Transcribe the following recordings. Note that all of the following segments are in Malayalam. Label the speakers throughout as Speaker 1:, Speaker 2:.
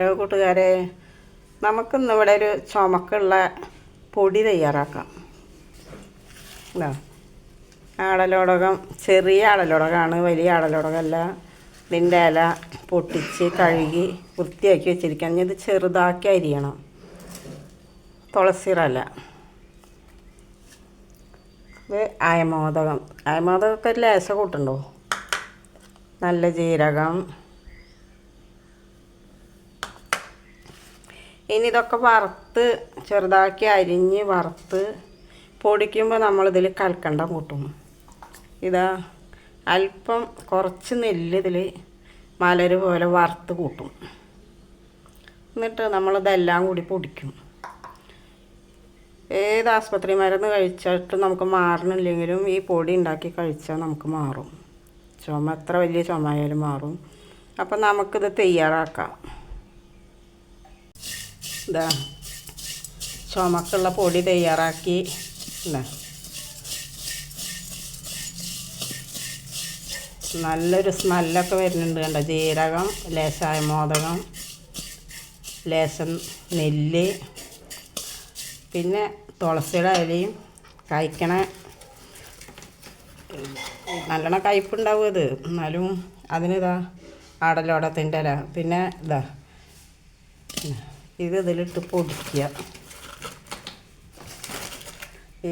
Speaker 1: ഹലോ കൂട്ടുകാരെ നമുക്കിന്ന് ഇവിടെ ഒരു ചുമക്കുള്ള പൊടി തയ്യാറാക്കാം. അല്ലോ ആടലോടകം ചെറിയ ആടലോടകമാണ് വലിയ ആടലോടകമല്ല. ഇതിന്റെ ഇല പൊട്ടിച്ച് കഴുകി വൃത്തിയാക്കി വെച്ചിരിക്കാം ഇത് ചെറുതാക്കി അരിയണം. തുളസിറല്ല ഇത് അയമോദകം. അയമോദകമൊക്കെ ലേശം കൂട്ടുണ്ടോ നല്ല ജീരകം. ഇനി ഇതൊക്കെ വറുത്ത് ചെറുതാക്കി അരിഞ്ഞ് വറുത്ത് പൊടിക്കുമ്പോൾ നമ്മളിതിൽ കൽക്കണ്ടം കൂട്ടും. ഇതാ അല്പം കുറച്ച് നെല്ല് ഇതിൽ മലര് പോലെ വറുത്ത് കൂട്ടും. എന്നിട്ട് നമ്മളിതെല്ലാം കൂടി പൊടിക്കും. ഏത് ആസ്പത്രി മരുന്ന് കഴിച്ചിട്ട് നമുക്ക് മാറണില്ലെങ്കിലും ഈ പൊടി ഉണ്ടാക്കി കഴിച്ചാൽ നമുക്ക് മാറും. ചുമ എത്ര വലിയ ചുമ ആയാലും മാറും. അപ്പം നമുക്കിത് തയ്യാറാക്കാം. ഇതാ ചുമക്കുള്ള പൊടി തയ്യാറാക്കി. ഇതാ. നല്ലൊരു സ്മെല്ലൊക്കെ വരുന്നുണ്ട് കണ്ടോ? ജീരകം ലേശായ മോദകം ലേശം നെല്ല് പിന്നെ തുളസിയുടെ ഇലയും കഴിക്കണ നല്ലോണം കയ്പുണ്ടാവും അത്. എന്നാലും അതിനിതാ ആടലോടത്തിന്റെ ഇല. പിന്നെ ഇതാ ഇത് ഇതിലിട്ട് പൊടിക്കുക.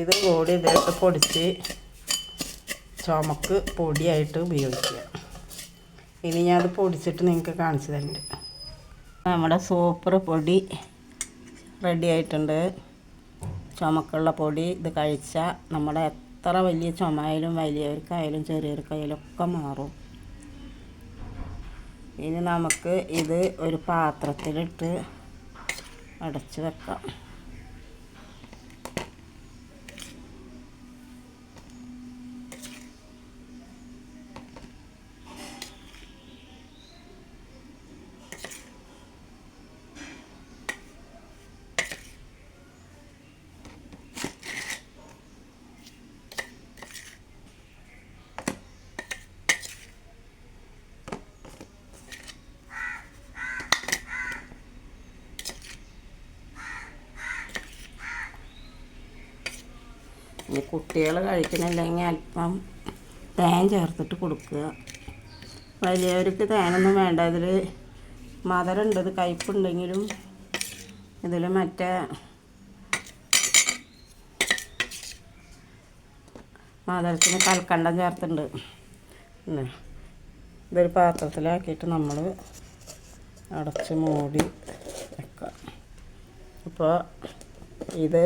Speaker 1: ഇത് കൂടി ഇതിലിട്ട് പൊടിച്ച് ചുമക്ക് പൊടിയായിട്ട് ഉപയോഗിക്കുക. ഇനി ഞാനത് പൊടിച്ചിട്ട് നിങ്ങൾക്ക് കാണിച്ചു തരുന്നുണ്ട് നമ്മുടെ സൂപ്പർ പൊടി റെഡി ആയിട്ടുണ്ട്. ചുമക്കുള്ള പൊടി ഇത് കഴിച്ചാൽ നമ്മുടെ എത്ര വലിയ ചുമയായാലും വലിയവർക്കായാലും ചെറിയവർക്കായാലും ഒക്കെ മാറും. ഇനി നമുക്ക് ഇത് ഒരു പാത്രത്തിലിട്ട് അടച്ച് വെക്കാം. ഇനി കുട്ടികൾ കഴിക്കണില്ലെങ്കിൽ അല്പം തേൻ ചേർത്തിട്ട് കൊടുക്കുക. വലിയവർക്ക് തേനൊന്നും വേണ്ട. ഇതിൽ മധുരമുണ്ട്. ഇത് കയ്പുണ്ടെങ്കിലും ഇതിൽ മറ്റേ മധുരത്തിന് കൽക്കണ്ടം ചേർത്തിട്ടുണ്ട്. പിന്നെ ഇതൊരു പാത്രത്തിലാക്കിയിട്ട് നമ്മൾ അടച്ച് മൂടി വെക്കാം അപ്പോൾ ഇത്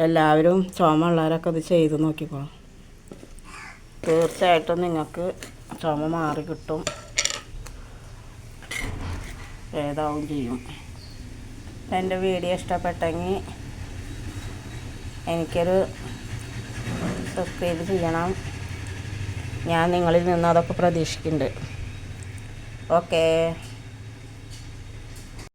Speaker 1: എല്ലാവരും ചുമ ഉള്ളവരൊക്കെ ഇത് ചെയ്ത് നോക്കിക്കോളാം തീർച്ചയായിട്ടും നിങ്ങൾക്ക് ചുമ മാറി കിട്ടും. ഏതാവും ചെയ്യും. എന്റെ വീഡിയോ ഇഷ്ടപ്പെട്ടെങ്കിൽ എനിക്കൊരു സബ്സ്ക്രൈബ് ചെയ്യണം. ഞാൻ നിങ്ങളിൽ നിന്ന് അതൊക്കെ പ്രതീക്ഷിക്കുന്നുണ്ട്. ഓക്കേ